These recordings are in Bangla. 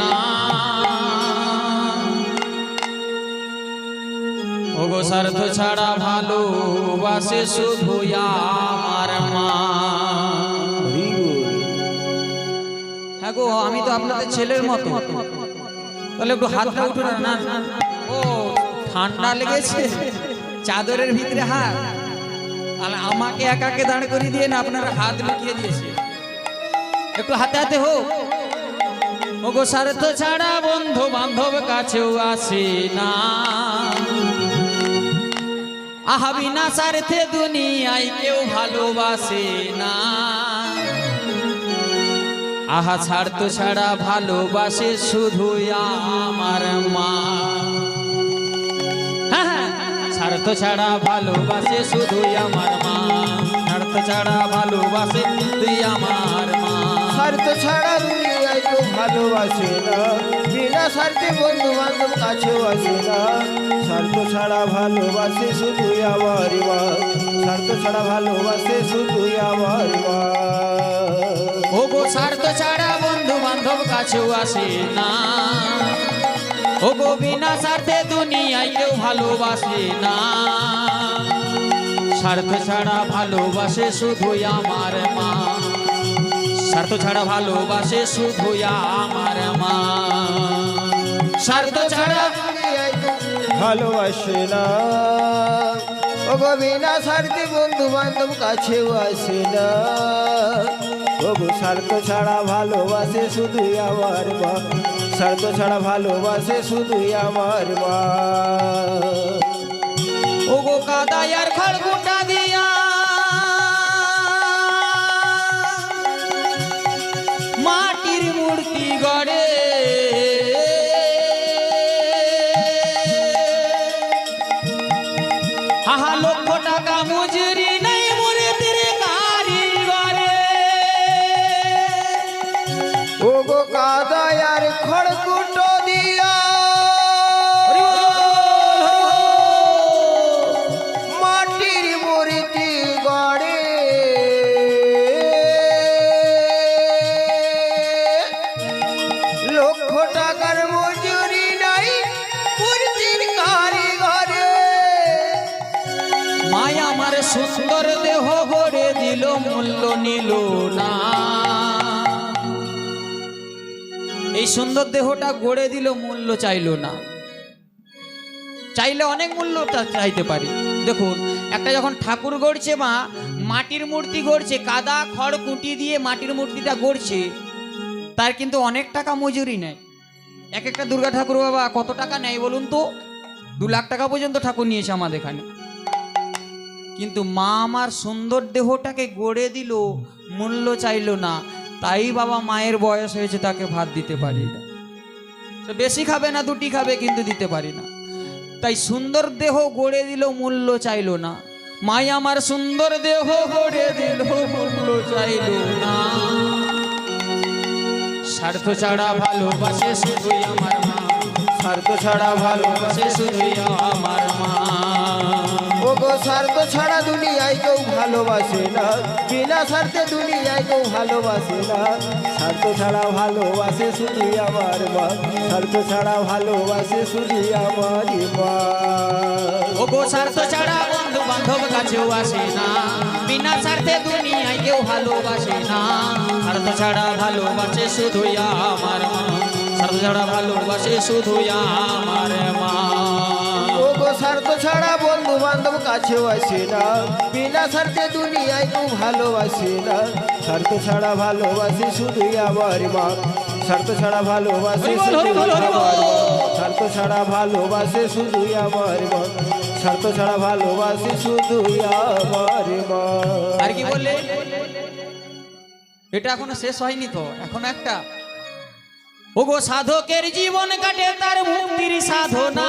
না। ওগো ছাড়া ভালোবাসে শুধু আমার মা। হ্যাঁ গো, আমি তো আপনাদের ছেলের মতো। তাহলে একটু হাতটা না। ও, ঠান্ডা লেগেছে। চাদরের ভিতরে হাত। তাহলে আমাকে একাকে দাঁড় করিয়ে দিয়ে না, আপনার হাত লুকিয়ে দিয়েছে। একটু হাতে হাতে হোক। ওগো স্বার্থ ছাড়া বন্ধু বান্ধব কাছেও আসে না। আহা বিনা স্বার্থে দুনিয়ায় কেউ ভালোবাসে না। আহা স্বার্থ ছাড়া ভালোবাসে শুধু আমার মা। হ্যাঁ, হ্যাঁ, স্বার্থ ছাড়া ভালোবাসে শুধু আমার মা। স্বার্থ ছাড়া ভালোবাসে তুই আমার মা। স্বার্থ ছাড়া ভালোবাসে না বিনা স্বার্থে বন্ধু বান্ধব কাছেও আসে না স্বার্থ ছাড়া ভালোবাসে শুধু আমার মা স্বার্থ ছাড়া ভালোবাসে শুধু আমার মা ও গো স্বার্থ ছাড়া বন্ধু বান্ধব কাছেও আসে না। ও গো বিনা স্বার্থে দুনিয়ায় কেউ ভালোবাসে না। স্বার্থ ছাড়া ভালোবাসে শুধু আমার মা। স্বার্থ ছাড়া ভালোবাসে শুধু আমার মা। স্বার্থ ছাড়া ভালোবাসে না। ও গো বিনা স্বার্থে বন্ধু বান্ধব কাছেও আসে না। ও গো স্বার্থ ছাড়া ভালোবাসে শুধু আমার মা। স্বার্থ ছাড়া ভালোবাসে শুধু আমার মা। ও গো আর খড়গুটা ও গো কাদায়ার খড়কুটো দিয়া। মাটির মূর্তি গড়ে। লক্ষ টাকার মজুরি নাই মূর্তির কারিগরে। মায়া আমার সুন্দর দেহ গড়ে দিল, মূল্য নিল না। এই সুন্দর দেহটা গড়ে দিল মূল্য চাইলো না। চাইলে অনেক মূল্য চাইতে পারি। দেখুন, একটা যখন ঠাকুর গড়ছে মা, মাটির মূর্তি গড়ছে, কাদা, খড়, কুটি দিয়ে মাটির মূর্তিটা গড়ছে, তার কিন্তু অনেক টাকা মজুরি নেয়। এক একটা দুর্গা ঠাকুর বাবা কত টাকা নেয় বলুন তো? দু লাখ টাকা পর্যন্ত ঠাকুর নিয়েছে আমাদের এখানে। কিন্তু মা আমার সুন্দর দেহটাকে গড়ে দিল, মূল্য চাইলো না। তাই বাবা মায়ের বয়স হয়েছে, তাকে ভাত দিতে পারি না। বেশি খাবে না, দুটি খাবে, কিন্তু দিতে পারি না। তাই সুন্দর দেহ গড়ে দিল, মূল্য চাইলো না। মাই আমার সুন্দর দেহ গড়ে দিল, মূল্য চাইলো না। স্বার্থ ছাড়া ভালোবাসে শুধুই আমার মা। স্বার্থ ছাড়া ভালোবাসে শুধুই আমার মা। ও স্বার্থ ছাড়া দুনিয়ায় কেউ ভালোবাসে না। বিনা স্বার্থে দুনিয়ায় কেউ ভালোবাসে না। স্বার্থ ছাড়া ভালোবাসে শুধু আমার মা স্বার্থ ছাড়া ভালোবাসে শুধু আমার মা ও গো স্বার্থ ছাড়া বন্ধু বান্ধব কাছেও আসে না। বিনা স্বার্থে দুনিয়ায় কেউ ভালোবাসে না। স্বার্থ ছাড়া ভালোবাসে শুধুই আমার মা স্বার্থ ছাড়া ভালোবাসে শুধুই আমার মা স্বার্থ ছাড়া বন্ধু বান্ধব কাছেও আসে না। বিনা স্বার্থে দুনিয়ায় কেউ ভালোবাসে না। স্বার্থ ছাড়া ভালোবাসে শুধুই আমার মা। স্বার্থ ছাড়া ভালোবাসে। আমার মা। স্বার্থ ছাড়া ভালোবাসে শুধুই আমার মা। স্বার্থ ছাড়া ভালোবাসে শুধুই আমার মা। আর কি বললে? এটা এখনও শেষ হয়নি তো এখন একটা। ও গো সাধকের জীবন কাটে তার মুক্তির সাধনা।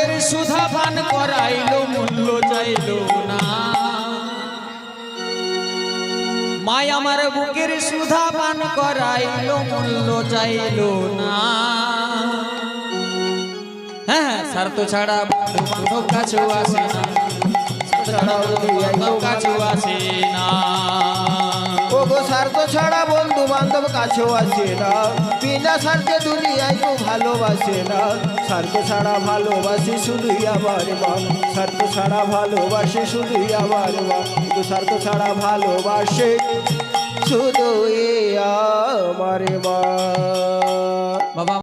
বুকের সুধা পান করাইলো, মূল্য চাইলো না। মায় আমার বুকের সুধা পান করাইলো, মূল্য চাইলো না। হ্যাঁ হ্যাঁ স্বার্থ ছাড়া বন্ধু বান্ধব আসে না। ছাড়া আসে না। গো স্বার্থ ছাড়া বন্ধু বান্ধব কাছেও আসে না। বিনা স্বার্থে দুনিয়ায় কেউ ভালোবাসে না। স্বার্থ ছাড়া ভালোবাসি শুধুই আমার মা স্বার্থ ছাড়া ভালোবাসে শুধুই আমার মা কিন্তু স্বার্থ ছাড়া ভালোবাসে শুধুই আমার বাবা